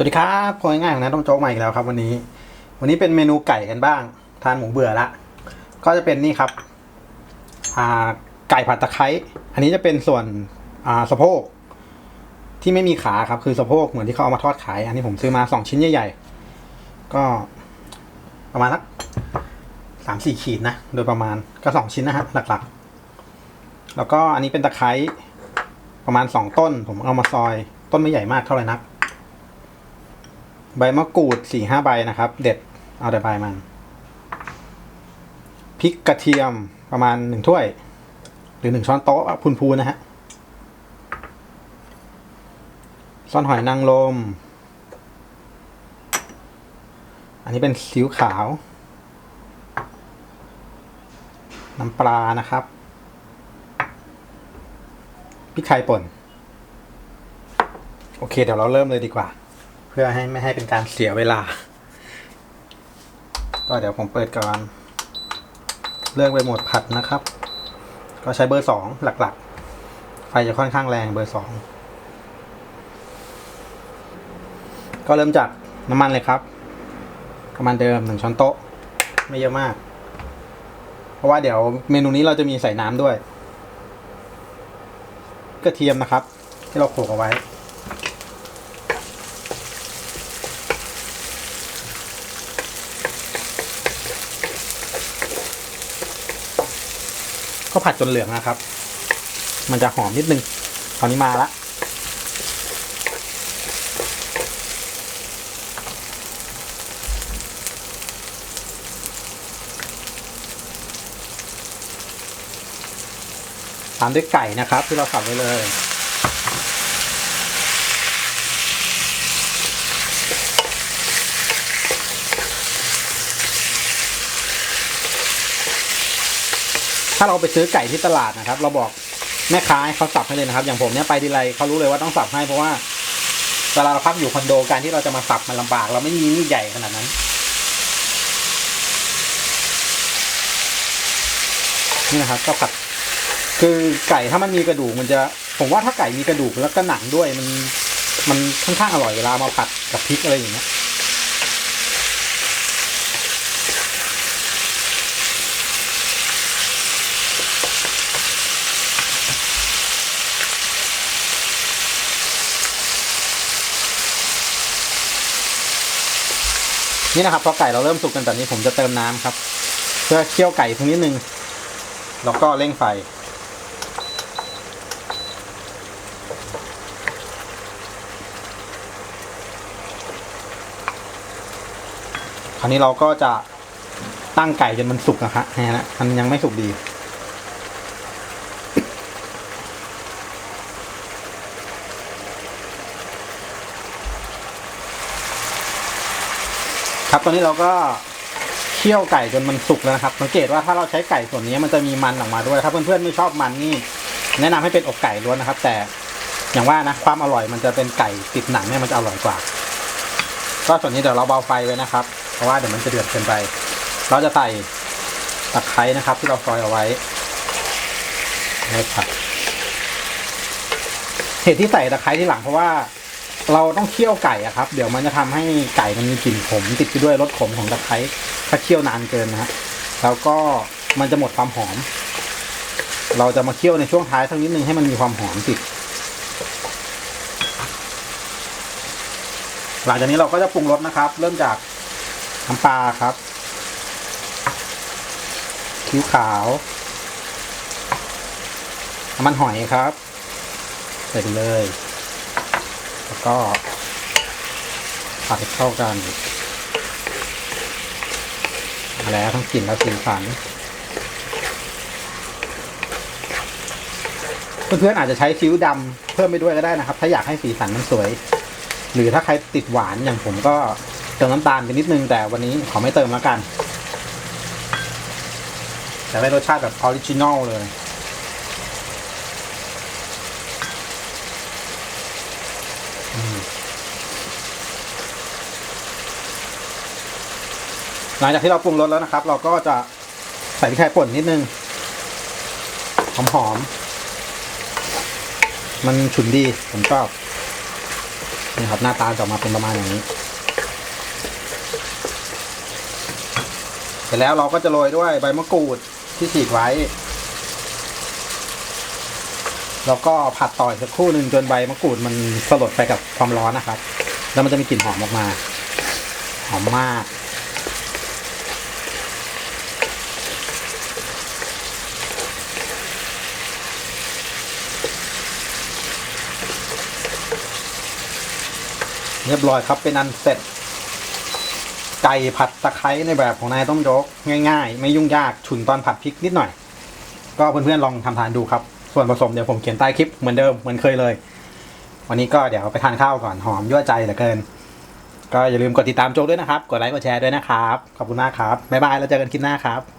สวัสดีครับพอง่ายของนัทต้องโจ๊กใหม่อีกแล้วครับ วันนี้ วันนี้เป็นเมนูไก่กันบ้าง ทานหมูเบื่อละ ก็จะเป็นนี่ครับไก่ผัดตะไคร้อันนี้จะเป็นส่วนสะโพกที่ไม่มีขาครับคือสะโพกเหมือนที่เขาเอามาทอดขาย อันนี้ผมซื้อมาสองชิ้นใหญ่ๆ ก็ประมาณสักสามสี่ขีดนะ โดยประมาณก็สองชิ้นนะฮะหลักๆ แล้วก็อันนี้เป็นตะไคร้ประมาณสองต้น ผมเอามาซอยต้นไม่ใหญ่มากเท่าไหร่นัก ใบมะกรูดสี่ห้าใบนะครับ เด็ดเอาแต่ใบมันพริกกระเทียมประมาณหนึ่งถ้วย หรือหนึ่งช้อนโต๊ะพูนๆนะฮะซ่อนหอยนางรมอันนี้เป็นซีวขาว น้ำปลานะครับพริกไทยป่น โอเค เดี๋ยวเราเริ่มเลยดีกว่า เพื่อให้ไม่ให้เป็นการเสียเวลา ก็เดี๋ยวผมเปิดก่อน เลือกไปโหมดผัดนะครับ ก็ใช้เบอร์สองหลักๆ ไฟจะค่อนข้างแรงเบอร์สองก็เริ่มจากน้ำมันเลยครับประมาณเดิมหนึ่งช้อนโต๊ะ ไม่เยอะมาก เพราะว่าเดี๋ยวเมนูนี้เราจะมีใส่น้ำด้วย กระเทียมนะครับ ที่เราโขลกเอาไว้ ก็ผัดจนเหลืองนะครับ มันจะหอมนิดนึงตอนนี้มาละตามด้วยไก่นะครับ ที่เราสับไว้เลย ถ้าเราไปซื้อไก่ที่ตลาดนะครับ เราบอกแม่ค้าให้เขาสับให้เลยนะครับ อย่างผมเนี่ยไปทีไรเขารู้เลยว่าต้องสับให้เพราะว่าเวลาเราพักอยู่คอนโดการที่เราจะมาสับมันลำบาก เราไม่มีมีดใหญ่ขนาดนั้นนี่นะครับก็ผัดคือไก่ถ้ามันมีกระดูกมันจะ ผมว่าถ้าไก่มีกระดูกแล้วก็หนังด้วยมันมันค่อนข้างอร่อยเวลามาผัดกับพริกอะไรอย่างเงี้ย นี่นะครับพอไก่เราเริ่มสุกกันแบบนี้ผมจะเติมน้ำครับ เพื่อเคี่ยวไก่ตรงนิดนึงแล้วก็เร่งไฟ คราวนี้เราก็จะตั้งไก่จนมันสุกนะฮะนะมันยังไม่สุกดี ครับตอนนี้เราก็เคี่ยวไก่จนมันสุกแล้วนะครับ สังเกตว่าถ้าเราใช้ไก่ส่วนนี้มันจะมีมันออกมาด้วยถ้าเพื่อนๆไม่ชอบมันนี่แนะนำให้เป็นอกไก่ล้วนนะครับ แต่อย่างว่านะความอร่อยมันจะเป็นไก่ติดหนังเนี่ยมันจะอร่อยกว่า ก็ส่วนนี้เดี๋ยวเราเบาไฟไว้นะครับ เพราะว่าเดี๋ยวมันจะเดือดเกินไป เราจะใส่ตะไคร้นะครับ ที่เราซอยเอาไว้แล้ผัดเหตุที่ใส่ตะไคร้ที่หลังเพราะว่า เราต้องเคี่ยวไก่อะครับ เดี๋ยวมันจะทำให้ไก่มันมีกลิ่นขมติดไปด้วยรสขมของตะไคร้ถ้าเคี่ยวนานเกินนะฮะแล้วก็มันจะหมดความหอม เราจะมาเคี่ยวในช่วงท้ายสักนิดนึงให้มันมีความหอมติดหลังจากนี้เราก็จะปรุงรสนะครับ เริ่มจากน้ำปลาครับคิ้วขาวน้ำมันหอยครับใส่ไปเลย แล้วก็ผัดเข้ากันมาแล้วทั้งกลิ่นและสีสันเพื่อนๆอาจจะใช้ซีอิ๊วดำเพิ่มไปด้วยก็ได้นะครับ ถ้าอยากให้สีสันมันสวย หรือถ้าใครติดหวานอย่างผมก็เติมน้ำตาลไปนิดนึง แต่วันนี้ขอไม่เติมแล้วกัน แต่ได้รสชาติแบบออริจินอลเลย หลังจากที่เราปรุงรสแล้วนะครับ เราก็จะใส่พริกไทยป่นนิดนึงหอมๆมันฉุนดีผมชอบนี่ครับหน้าตาจะออกมาเป็นประมาณอย่างนี้ เสร็จแล้วเราก็จะโรยด้วยใบมะกรูดที่ฉีกไว้ แล้วก็ผัดต่อยสักครู่หนึ่งจนใบมะกรูดมันสลดไปกับความร้อนนะครับ แล้วมันจะมีกลิ่นหอมออกมา หอมมาก เรียบร้อยครับเป็นอันเสร็จ ไก่ผัดตะไคร้ในแบบของนายต้มโจ๊กง่าย ๆ ไม่ยุ่งยากฉุนตอนผัดพริกนิดหน่อย ก็เพื่อนๆลองทำทานดูครับ ส่วนผสมเดี๋ยวผมเขียนใต้คลิปเหมือนเดิมเหมือนเคยเลย วันนี้ก็เดี๋ยวไปทานข้าวก่อนหอมยั่วใจเหลือเกิน ก็อย่าลืมกดติดตามโจ๊กด้วยนะครับ กดไลค์กดแชร์ด้วยนะครับ ขอบคุณมากครับบ๊ายบายแล้วเจอกันคลิปหน้าครับ